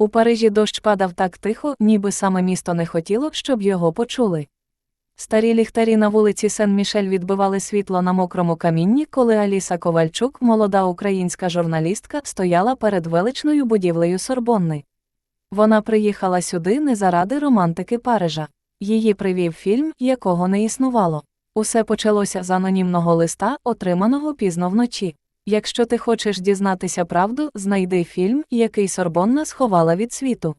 У Парижі дощ падав так тихо, ніби саме місто не хотіло, щоб його почули. Старі ліхтарі на вулиці Сен-Мішель відбивали світло на мокрому камінні, коли Аліса Ковальчук, молода українська журналістка, стояла перед величною будівлею Сорбонни. Вона приїхала сюди не заради романтики Парижа. Її привів фільм, якого не існувало. Усе почалося з анонімного листа, отриманого пізно вночі. Якщо ти хочеш дізнатися правду, знайди фільм, який Сорбонна сховала від світу.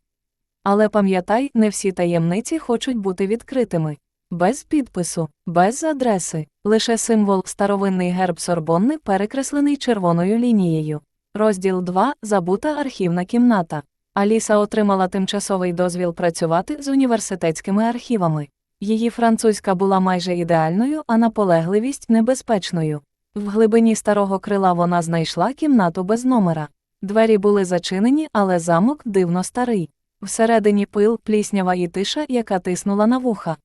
Але пам'ятай, не всі таємниці хочуть бути відкритими. Без підпису, без адреси, лише символ старовинний герб Сорбонни перекреслений червоною лінією. Розділ 2. Забута архівна кімната. Аліса отримала тимчасовий дозвіл працювати з університетськими архівами. Її французька була майже ідеальною, а наполегливість небезпечною. В глибині старого крила вона знайшла кімнату без номера. Двері були зачинені, але замок дивно старий. Всередині пил, пліснява і тиша, яка тиснула на вуха.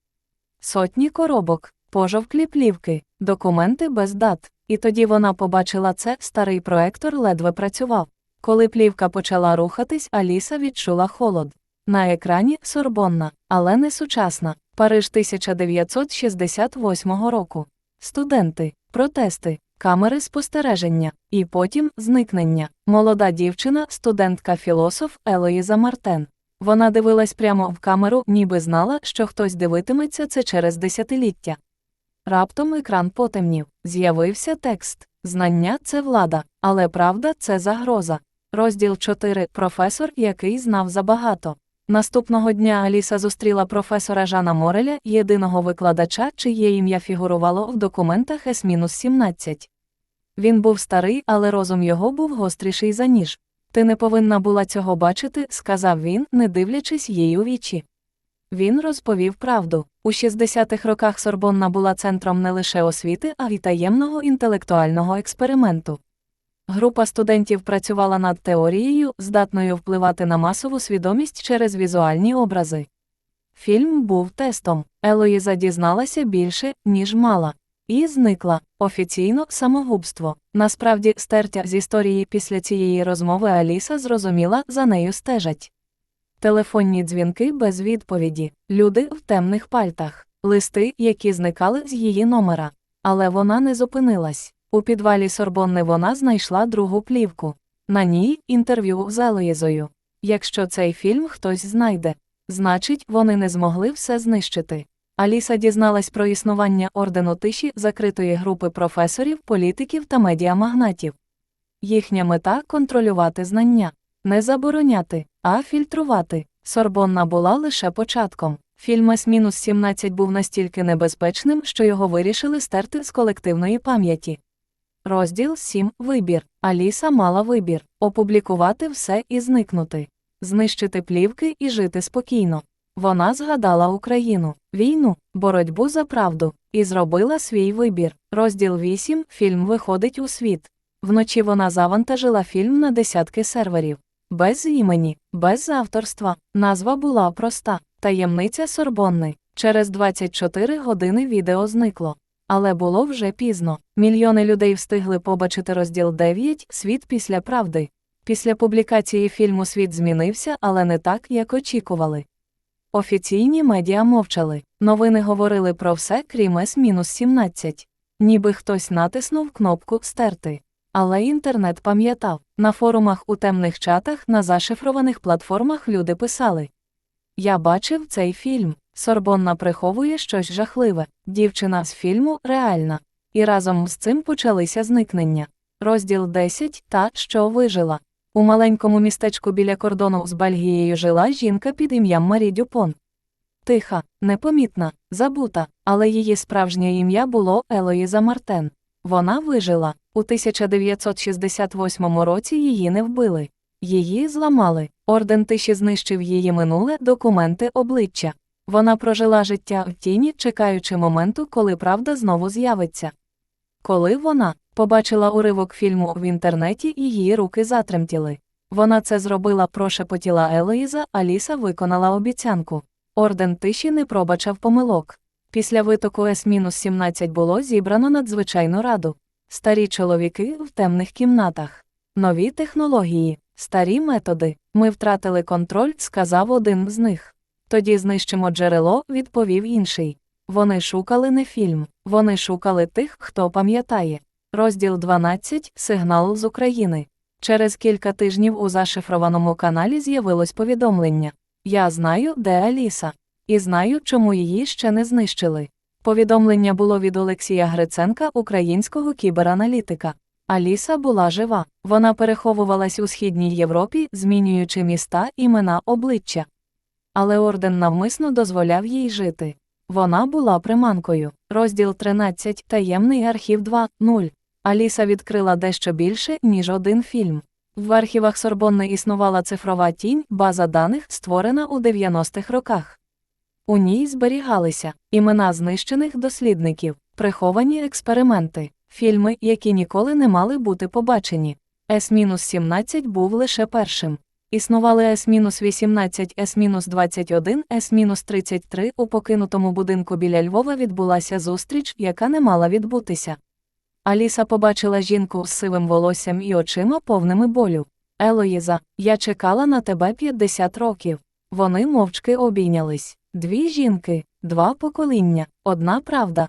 Сотні коробок, пожовклі плівки, документи без дат. І тоді вона побачила це, старий проектор ледве працював. Коли плівка почала рухатись, Аліса відчула холод. На екрані Сорбонна, але не сучасна. Париж 1968 року. Студенти, протести, камери спостереження, і потім зникнення. Молода дівчина, студентка філософ Елоїза Мартен. Вона дивилась прямо в камеру, ніби знала, що хтось дивитиметься це через десятиліття. Раптом екран потемнів. З'явився текст. Знання це влада, але правда це загроза. Розділ 4. Професор, який знав забагато. Наступного дня Аліса зустріла професора Жана Мореля, єдиного викладача, чиє ім'я фігурувало в документах С-17. Він був старий, але розум його був гостріший за ніж. Ти не повинна була цього бачити, сказав він, не дивлячись їй у вічі. Він розповів правду. У 60-х роках Сорбонна була центром не лише освіти, а й таємного інтелектуального експерименту. Група студентів працювала над теорією, здатною впливати на масову свідомість через візуальні образи. Фільм був тестом. Елоїза дізналася більше, ніж мала. І зникла офіційно самогубство. Насправді, стертя з історії після цієї розмови Аліса зрозуміла, за нею стежать. Телефонні дзвінки без відповіді, люди в темних пальтах, листи, які зникали з її номера. Але вона не зупинилась. У підвалі Сорбонни вона знайшла другу плівку. На ній інтерв'ю з Елоїзою. Якщо цей фільм хтось знайде, значить, вони не змогли все знищити. Аліса дізналась про існування ордену тиші закритої групи професорів, політиків та медіамагнатів. Їхня мета контролювати знання, не забороняти, а фільтрувати. Сорбонна була лише початком. Фільм С-17 був настільки небезпечним, що його вирішили стерти з колективної пам'яті. Розділ 7. Вибір. Аліса мала вибір опублікувати все і зникнути, знищити плівки і жити спокійно. Вона згадала Україну, війну, боротьбу за правду і зробила свій вибір. Розділ 8. Фільм виходить у світ. Вночі вона завантажила фільм на десятки серверів. Без імені, без авторства. Назва була проста таємниця Сорбонни. Через 24 години відео зникло. Але було вже пізно. Мільйони людей встигли побачити розділ 9 Світ після правди. Після публікації фільму світ змінився, але не так, як очікували. Офіційні медіа мовчали. Новини говорили про все, крім С-17. Ніби хтось натиснув кнопку Стерти. Але інтернет пам'ятав на форумах у темних чатах на зашифрованих платформах люди писали: Я бачив цей фільм. Сорбонна приховує щось жахливе. Дівчина з фільму реальна. І разом з цим почалися зникнення. Розділ 10 Та, що вижила. У маленькому містечку біля кордону з Бельгією жила жінка під ім'ям Марі Дюпон. Тиха, непомітна, забута, але її справжнє ім'я було Елоїза Мартен. Вона вижила. У 1968 році її не вбили. Її зламали. Орден тиші знищив її минуле документи обличчя. Вона прожила життя в тіні, чекаючи моменту, коли правда знову з'явиться. Коли вона побачила уривок фільму в інтернеті, її руки затремтіли. Вона це зробила, прошепотіла Елоїза, Аліса виконала обіцянку. Орден тиші не пробачав помилок. Після витоку С-17 було зібрано надзвичайну раду. Старі чоловіки в темних кімнатах, нові технології, Старі методи. Ми втратили контроль, сказав один з них. Тоді знищимо джерело, відповів інший. Вони шукали не фільм, вони шукали тих, хто пам'ятає. Розділ 12. Сигнал з України. Через кілька тижнів у зашифрованому каналі з'явилось повідомлення. Я знаю, де Аліса. І знаю, чому її ще не знищили. Повідомлення було від Олексія Гриценка, українського кібераналітика. Аліса була жива. Вона переховувалась у східній Європі, змінюючи міста, імена, обличчя. Але орден навмисно дозволяв їй жити. Вона була приманкою. Розділ 13. Таємний архів 2.0. Аліса відкрила дещо більше, ніж один фільм. В архівах Сорбонни існувала цифрова тінь, база даних, створена у 90-х роках. У ній зберігалися імена знищених дослідників, приховані експерименти, фільми, які ніколи не мали бути побачені. С-17 був лише першим. Існували С-18, С-21, С-33 у покинутому будинку біля Львова відбулася зустріч, яка не мала відбутися. Аліса побачила жінку з сивим волоссям і очима повними болю. Елоїза, я чекала на тебе 50 років. Вони мовчки обійнялись. Дві жінки, два покоління, одна правда.